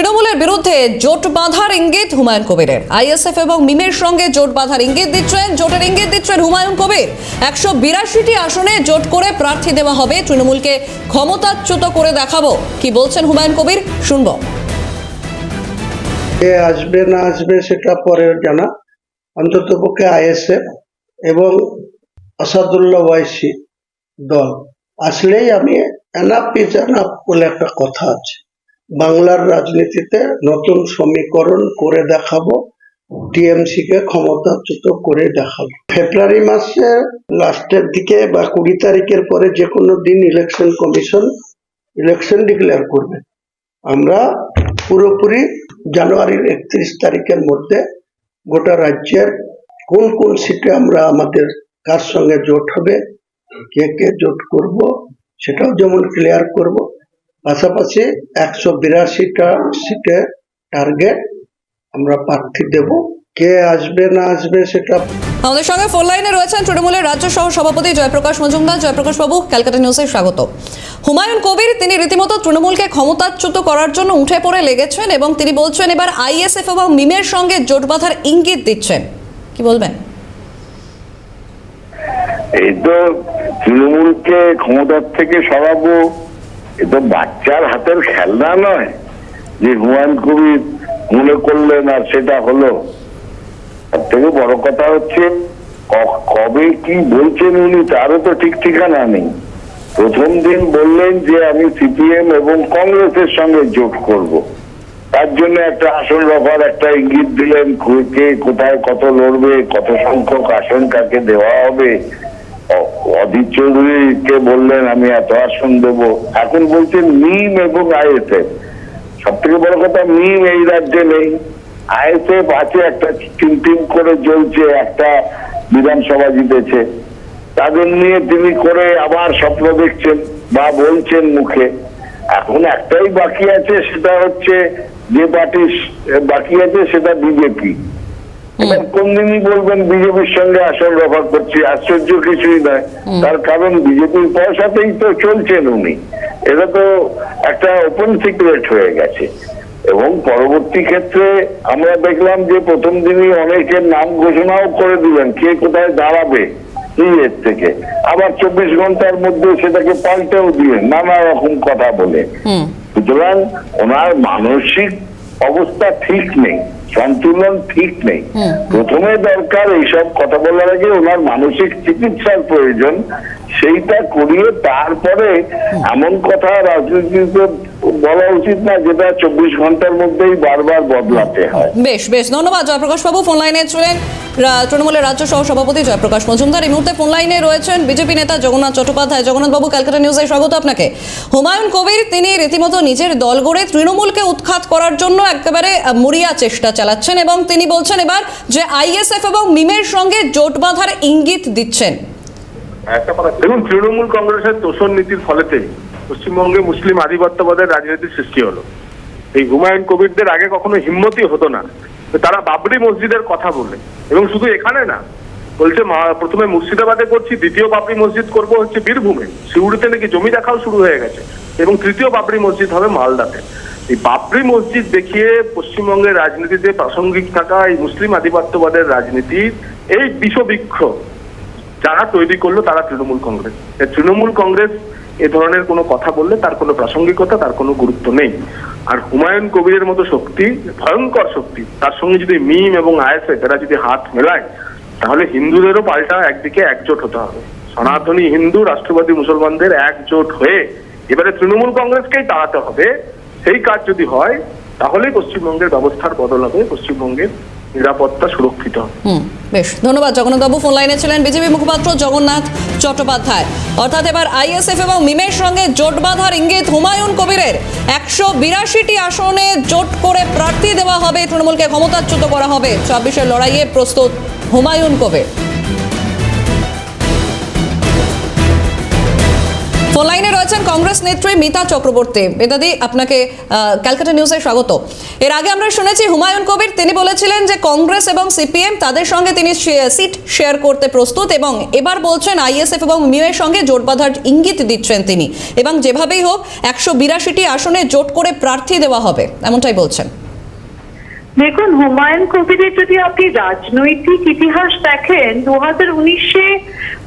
তৃণমূলের বিরুদ্ধে জোট বাঁধার ইঙ্গিত হুমায়ুন কবিরের। আইএসএফ এবং মিমের সঙ্গে জোট বাঁধার ইঙ্গিত দিচ্ছেন জোটের ইঙ্গিত দিচ্ছেন হুমায়ুন কবির। একশো বিরাশিটি আসনে জোট করে প্রার্থী দেওয়া হবে। তৃণমূলকে ক্ষমতাচ্যুত করে দেখাবো। কি বলছেন হুমায়ুন কবির? শুনব। কে আসবে না আসবে সেটা পরে জানা। অন্তত পক্ষে আইএসএফ এবং আসাদুল্লাহ ওয়াইসি দল। আসলেই আমি এনাফ ইজ এনাফ বলে একটা কথা আছে। বাংলার রাজনীতিতে নতুন সমীকরণ করে দেখাবো টিএমসি কে ক্ষমতাচ্যুত করে দেখাবো। ফেব্রুয়ারি মাসে লাস্টের দিকে বা কুড়ি তারিখের পরে যে কোনো দিন ইলেকশন কমিশন ইলেকশন ডিক্লেয়ার করবে। আমরা পুরোপুরি জানুয়ারির একত্রিশ তারিখের মধ্যে গোটা রাজ্যের কোন কোন সিটে আমরা আমাদের কার সঙ্গে জোট হবে, কে কে জোট করব, সেটাও যেমন ক্লিয়ার করব পাশাপাশি একশো বিরাশিটা সিটে টার্গেট আমরা প্রার্থী দেব। কে আসবে না আসবে সেটা আমাদের সঙ্গে ফোন লাইনে রয়েছেন তৃণমূলের রাজ্য সহ সভাপতি জয়প্রকাশ মজুমদার। জয়প্রকাশ বাবু ক্যালকাটা নিউজে স্বাগত। হুমায়ুন কবির তিনি রীতিমতো তৃণমূলকে ক্ষমতাচ্যুত করার জন্য উঠে পড়ে লেগেছেন এবং তিনি বলছেন এবার আইএসএফ এবং মিমের সঙ্গে জোট বাঁধার ইঙ্গিত দিচ্ছেন। কি বলবেন? এই তো তৃণমূলকে ক্ষমতার থেকে সরাবো এ তো বাচ্চার হাতের খেলনা নয় যে হুমায়ুন কবির মনে করলেন আর সেটা হলো। তার থেকে বড় কথা হচ্ছে কবে কি বলছেন উনি তারও তো ঠিক ঠিকানা নেই। প্রথম দিন বললেন যে আমি সিপিএম এবং কংগ্রেসের সঙ্গে জোট করব। তার জন্য একটা আসন রফার একটা ইঙ্গিত দিলেন কে- কোথায় কত লড়বে, কত সংখ্যক আসন কাকে দেওয়া হবে। অধীর চৌধুরীকে বললেন, আমি এত আসন দেবো। এখন বলছেন, মিম এবং আইএসএফ। সব থেকে বড় কথা, মিম এই রাজ্যে নেই। আইএসএফ আছে, একটা টিম টিম করে চলছে একটা বিধানসভা জিতেছে। তাদের নিয়ে তিনি করে আবার স্বপ্ন দেখছেন বা বলছেন মুখে। এখন একটাই বাকি আছে, সেটা হচ্ছে যে পার্টি বাকি আছে সেটা বিজেপি। এবার কোন দিনই বলবেন বিজেপির সঙ্গে রফা করছি আশ্চর্য কিছুই নয়। তার কারণ বিজেপির পয়সাতেই তো চলছেন উনি। এটা তো একটা ওপেন সিক্রেট হয়ে গেছে। এবং পরবর্তী ক্ষেত্রে আমরা দেখলাম যে প্রথম দিনই অনেকের নাম ঘোষণাও করে দিলেন কে কোথায় দাঁড়াবে এর থেকে। আবার চব্বিশ ঘণ্টার মধ্যে সেটাকে পাল্টেও দিলেন নানা রকম কথা বলে। সুতরাং ওনার মানসিক অবস্থা ঠিক নেই। সন্তুলন ঠিক নেই। প্রথমে দরকার এইসব কথা বলার আগে ওনার মানসিক চিকিৎসার প্রয়োজন। সেইটা করিয়ে তারপরে এমন কথা রাজনীতিতে বলা উচিত না যেটা চব্বিশ ঘণ্টার মধ্যেই বারবার বদলাতে হয়। বেশ বেশ, ধন্যবাদ জয়প্রকাশ বাবু। ফোন লাইনে ছিলেন তৃণমূলের রাজ্য সহ সভাপতি জয়প্রকাশ মজুমদার। এই মুহূর্তে ফোন লাইনে রয়েছেন বিজেপি নেতা জগন্নাথ চট্টোপাধ্যায়। জগন্নাথ বাবু, ক্যালকাটা নিউজে স্বাগত আপনাকে। হুমায়ুন কবির, তিনি রীতিমতো নিজের দল গড়ে তৃণমূলকে উৎখাত করার জন্য একেবারে মরিয়া চেষ্টা চালাচ্ছেন এবং তিনি বলছেন এবার যে আইএসএফ এবং মিমের সঙ্গে জোট বাঁধার ইঙ্গিত দিচ্ছেন। দেখুন, তৃণমূল কংগ্রেসের তোষণ নীতির ফলেতেই পশ্চিমবঙ্গে মুসলিম আধিপত্যবাদের রাজনীতির সৃষ্টি হলো। এই হুমায়ুন কবিরদের আগে কখনো হিম্মতই হতো না। তারা বাবরি মসজিদের কথা বলে, এবং শুধু এখানে না, বলছে প্রথমে মুর্শিদাবাদে করছি, দ্বিতীয় বাবরি মসজিদ করব হচ্ছে বীরভূমে। সিউড়িতে নাকি জমি দেখাও শুরু হয়ে গেছে, এবং তৃতীয় বাবরি মসজিদ হবে মালদাতে। এই বাবরি মসজিদ দেখিয়ে পশ্চিমবঙ্গের রাজনীতিতে প্রাসঙ্গিক থাকা এই মুসলিম আধিপত্যবাদের রাজনীতির এই বিষবৃক্ষ যারা তৈরি করল তারা তৃণমূল কংগ্রেস। তৃণমূল কংগ্রেস এ ধরনের কোনো কথা বললে তার কোনো প্রাসঙ্গিকতা, তার কোনো গুরুত্ব নেই। আর হুমায়ুন কবিরের মতো শক্তি, ভয়ঙ্কর শক্তি, তার সঙ্গে যদি মিম এবং আইএসএফ এরা যদি হাত মেলায়, তাহলে হিন্দুদেরও পাল্টা একদিকে একজোট হতে হবে। সনাতনী হিন্দু, রাষ্ট্রবাদী মুসলমানদের একজোট হয়ে এবারে তৃণমূল কংগ্রেসকেই তাড়াতে হবে। সেই কাজ যদি হয়, তাহলেই পশ্চিমবঙ্গের ব্যবস্থার বদল হবে। পশ্চিমবঙ্গের নিরাপত্তা সুরক্ষিত। বেশ। ধন্যবাদ। জগন্নাথ বাবু ফোন লাইনে ছিলেন। বিজেপি মুখপাত্র জগন্নাথ চট্টোপাধ্যায়। অর্থাৎ এবার আইএসএফ এবং মিমের সঙ্গে জোট বাঁধার ইঙ্গিত হুমায়ুন কবিরের। একশো বিরাশিটি আসনে জোট করে প্রার্থী দেওয়া হবে। তৃণমূলকে ক্ষমতাচ্যুত করা হবে। চব্বিশের লড়াইয়ে প্রস্তুত হুমায়ুন কবির। ফোন লাইনে রয়েছেন কংগ্রেস নেত্রী মিতা চক্রবর্তী। বেদাদি আপনাকে ক্যালকাটা নিউজে স্বাগত। এর আগে আমরা শুনেছি হুমায়ুন কবির, তিনি বলেছিলেন যে কংগ্রেস এবং সিপিএম তাদের সঙ্গে তিনি সিট শেয়ার করতে প্রস্তুত এবং এবার বলছেন আইএসএফ এবং মিউয়ের সঙ্গে জোট বাঁধার ইঙ্গিত দিচ্ছেন তিনি। এবং যেভাবেই হোক, একশো বিরাশিটি আসনে জোট করে প্রার্থী দেওয়া হবে, এমনটাই বলছেন। দেখুন, হুমায়ুন কবিরের যদি আপনি রাজনৈতিক ইতিহাস দেখেন দু হাজার উনিশে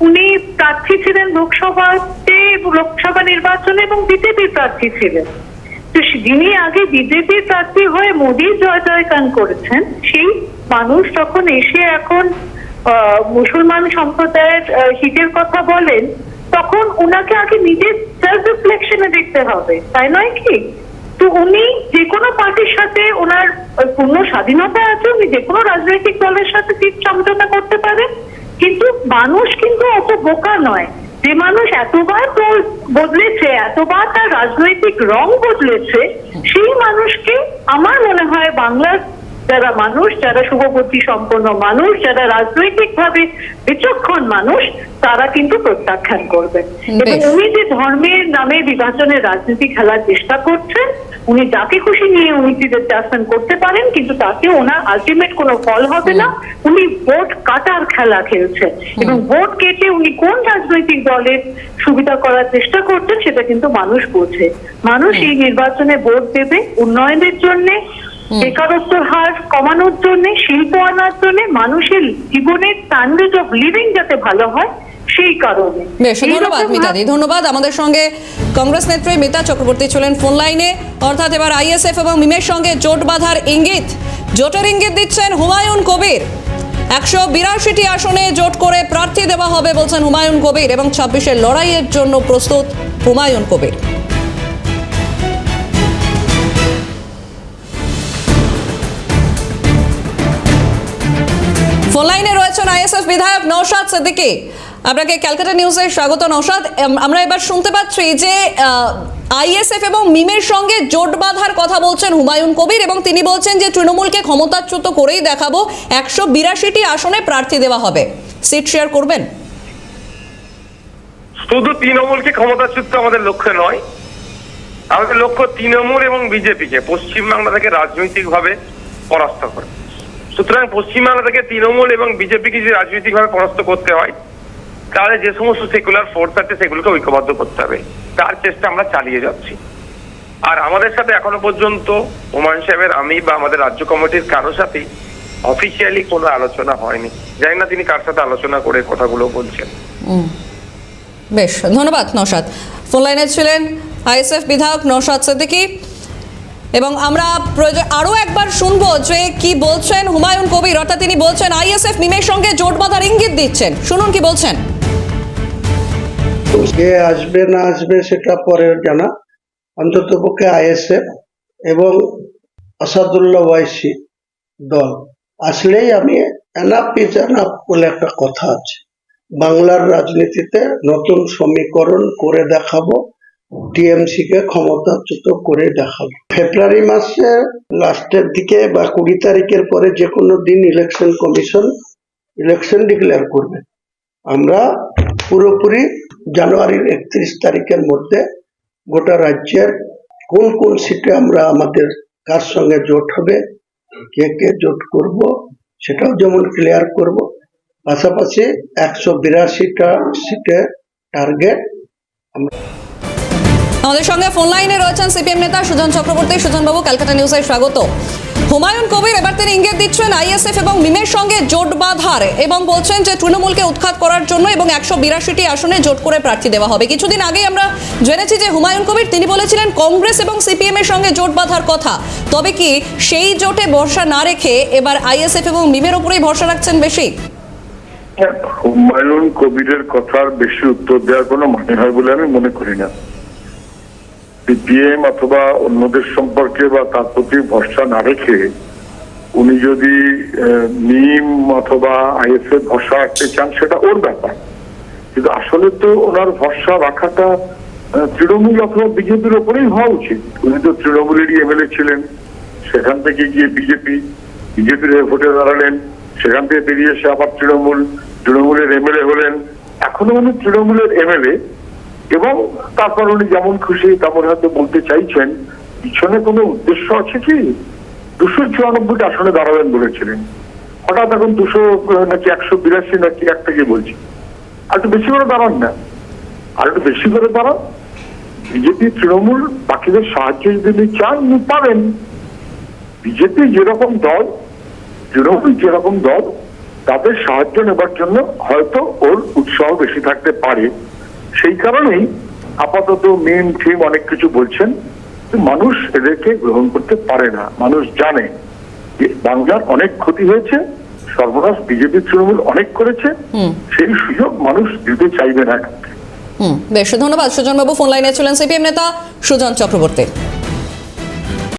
উনি প্রার্থী ছিলেন লোকসভাতে, লোকসভা নির্বাচনে এবং বিজেপির প্রার্থী ছিলেন। তো যিনি আগে বিজেপির প্রার্থী হয়ে মোদীর জয় জয়কান করেছেন, সেই মানুষ তখন এসে এখন মুসলমান সম্প্রদায়ের হিতের কথা বলেন, তখন ওনাকে আগে নিজের সেলফ রিফ্লেকশনে দেখতে হবে, তাই নয় কি? তো উনি যে কোনো পার্টির সাথে ওনার পূর্ণ স্বাধীনতা আছে, উনি যে কোনো রাজনৈতিক দলের সাথে সিট সমঝোতা করতে পারে কিন্তু মানুষ কিন্তু অত বোকা নয়। যে মানুষ এতবার দল বদলেছে, এতবার তার রাজনৈতিক রং বদলেছে, সেই মানুষকে আমার মনে হয় বাংলার যারা মানুষ যারা শুভবুদ্ধি সম্পন্ন মানুষ যারা রাজনৈতিকভাবে বিচক্ষণ মানুষ তারা কিন্তু প্রত্যাখ্যান করবেন। এবং উনি যে ধর্মের নামে বিভাজনের রাজনীতি খেলার চেষ্টা করছেন উনি যাকে খুশি নিয়ে উনি শাসন করতে পারেন কিন্তু তাতে ওনার আলটিমেট কোনো ফল হবে না। উনি ভোট কাটার খেলা খেলছেন। এবং ভোট কেটে উনি কোন রাজনৈতিক দলের সুবিধা করার চেষ্টা করছেন সেটা কিন্তু মানুষ বোঝে। মানুষ এই নির্বাচনে ভোট দেবে উন্নয়নের জন্য। বেকারত্বের হার কমানোর জন্য শিল্প আনার জন্য মানুষের জীবনের স্ট্যান্ডার্ড অফ লিভিং যাতে ভালো হয় সেই কারণে। বেশ ধন্যবাদ মিতাদি ধন্যবাদ। আমাদের সঙ্গে কংগ্রেস নেত্রী মিতা চক্রবর্তী ছিলেন ফোন লাইনে। অর্থাৎ এবার আইএসএফ এবং মিমের সঙ্গে জোট বাঁধার ইঙ্গিত। জোটের ইঙ্গিত দিচ্ছেন হুমায়ুন কবির। একশো বিরাশিটি আসনে জোট করে প্রার্থী দেওয়া হবে বলছেন হুমায়ুন কবির এবং ছাব্বিশের লড়াইয়ের জন্য প্রস্তুত হুমায়ুন কবির। ফোন লাইনে রয়েছেন আইএসএফ বিধায়ক নৌশাদ সিদ্দিকী। আপনাকে ক্যালকাটা নিউজে স্বাগত নৌশাদ আমরা এবার শুনতে পাচ্ছি যে আইএসএফ এবং মিমের সঙ্গে জোট বাঁধার কথা বলছেন হুমায়ুন কবির এবং তিনি বলছেন যে, তৃণমূলকে ক্ষমতাচ্যুত করেই দেখাবো একশো বিরাশিটি আসনে প্রার্থী দেওয়া হবে। সিট শেয়ার করবেন। শুধু তৃণমূলকে ক্ষমতাচ্যুত আমাদের লক্ষ্য নয়, আমাদের লক্ষ্য তৃণমূল এবং বিজেপিকে পশ্চিমবাংলা থেকে রাজনৈতিকভাবে পরাস্ত করে। সুতরাং পশ্চিমবাংলা থেকে তৃণমূল এবং বিজেপিকে যদি রাজনৈতিকভাবে পরাস্ত করতে হয়, তাহলে যে সমস্ত সেকুলার ফোর্স আছে সেগুলোকে ঐক্যবদ্ধ করতে হবে। তার চেষ্টা আমরা চালিয়ে যাচ্ছি। আর আমাদের সাথে এখনও পর্যন্ত হুমায়ুন সাহেবের আমি বা আমাদের রাজ্য কমিটির কারোর সাথেই অফিসিয়ালি কোনো আলোচনা হয়নি। জানি না তিনি কার সাথে আলোচনা করে কথাগুলো বলছেন। বেশ, ধন্যবাদ নৌশাদ ফোন লাইনে ছিলেন আইএসএফ বিধায়ক নৌশাদ সিদ্দিকী। এবং আমরা আরও একবার শুনব যে কি বলছেন হুমায়ুন কবির। অর্থাৎ তিনি বলছেন আইএসএফ মিমের সঙ্গে জোট বাঁধার ইঙ্গিত দিচ্ছেন। শুনুন কি বলছেন। কে আসবে না আসবে সেটা পরে জানা। অন্তত পক্ষে আইএসএফ এবং আসাদুল্লাহ ওয়াইসি দল। আসলেই আমি এনাফ ইজ এনাফ বলে একটা কথা আছে। বাংলার রাজনীতিতে নতুন সমীকরণ করে দেখাবো। টিএমসি কে ক্ষমতাচ্যুত করে দেখাবো ফেব্রুয়ারি মাসে লাস্টের দিকে বা কুড়ি তারিখের পরে যে কোনো দিন ইলেকশন কমিশন ইলেকশন ডিক্লেয়ার করবে। আমরা পুরোপুরি জানুয়ারির একত্রিশ তারিখের মধ্যে গোটা রাজ্যের কোন কোন সিটে আমরা আমাদের কার সঙ্গে জোট হবে, কে কে জোট করব, সেটাও যেমন ক্লিয়ার করব। পাশাপাশি একশো বিরাশিটা সিটে টার্গেট আমাদের সঙ্গে ফোন লাইনে রয়েছেন সিপিএম নেতা সুজন চক্রবর্তী। সুজন বাবু ক্যালকাটা নিউজে স্বাগত। হুমায়ুন কবির এবার তিনি ইঙ্গিত দিচ্ছেন আইএসএফ এবং মিমের সঙ্গে জোট বাঁধার এবং বলছেন যে তৃণমূলকে উৎখাত করার জন্য এবং একশো বিরাশিটি আসনে জোট করে প্রার্থী দেওয়া হবে। কিছুদিন আগে আমরা জেনেছি যে হুমায়ুন কবির, তিনি বলেছিলেন কংগ্রেস এবং সিপিএম এর সঙ্গে জোট বাঁধার কথা। তবে কি সেই জোটে ভরসা না রেখে এবার আইএসএফ এবং মিমের উপরেই ভরসা রাখছেন বেশি? হুমায়ুন কবিরের কথার বেশি উত্তর দেওয়ার কোনো মানে হয় বলে আমি মনে করি না। সিপিএম অথবা অন্যদের সম্পর্কে বা তার প্রতি ভরসা না রেখে উনি যদি মিম অথবা আইএসএফ ভরসা রাখতে চান, সেটা ওর ব্যাপার। কিন্তু আসলে তো ওনার ভরসা রাখাটা তৃণমূল অথবা বিজেপির ওপরেই হওয়া উচিত। উনি তো তৃণমূলেরই এমএলএ ছিলেন, সেখান থেকে গিয়ে বিজেপি, বিজেপির হয়ে ভোটে দাঁড়ালেন, সেখান থেকে বেরিয়ে এসে আবার তৃণমূল, তৃণমূলের এমএলএ হলেন। এখনও উনি তৃণমূলের এমএলএ। এবং তারপর উনি যেমন খুশি তেমন হয়তো বলতে চাইছেন, পিছনে কোনো উদ্দেশ্য আছে কি? দুশো চুরানব্বইটা আসনে দাঁড়াবেন বলেছিলেন। হঠাৎ এখন দুশো, নাকি একশো বিরাশি, নাকি একটা কি বলছি। আর একটু বেশি করে দাঁড়ান না। আর একটু বেশি করে দাঁড়ান। বিজেপি, তৃণমূল, বাকিদের সাহায্য যদি চান পাবেন বিজেপি যেরকম দল, তৃণমূল যেরকম দল, তাদের সাহায্য নেবার জন্য হয়তো ওর উৎসাহ বেশি থাকতে পারে। সেই কারণেই আপাতত মেন থিম অনেক কিছু বলছেন মানুষ এদেরকে গ্রহণ করতে পারে না। মানুষ জানে যে বাংলার অনেক ক্ষতি হয়েছে সর্বনাশ বিজেপি তৃণমূল অনেক করেছে সেই সুযোগ মানুষ দিতে চাইবে না। হুম বেশ ধন্যবাদ সুজনবাবু ফোন লাইনে ছিলেন সিপিএম নেতা সুজন চক্রবর্তী।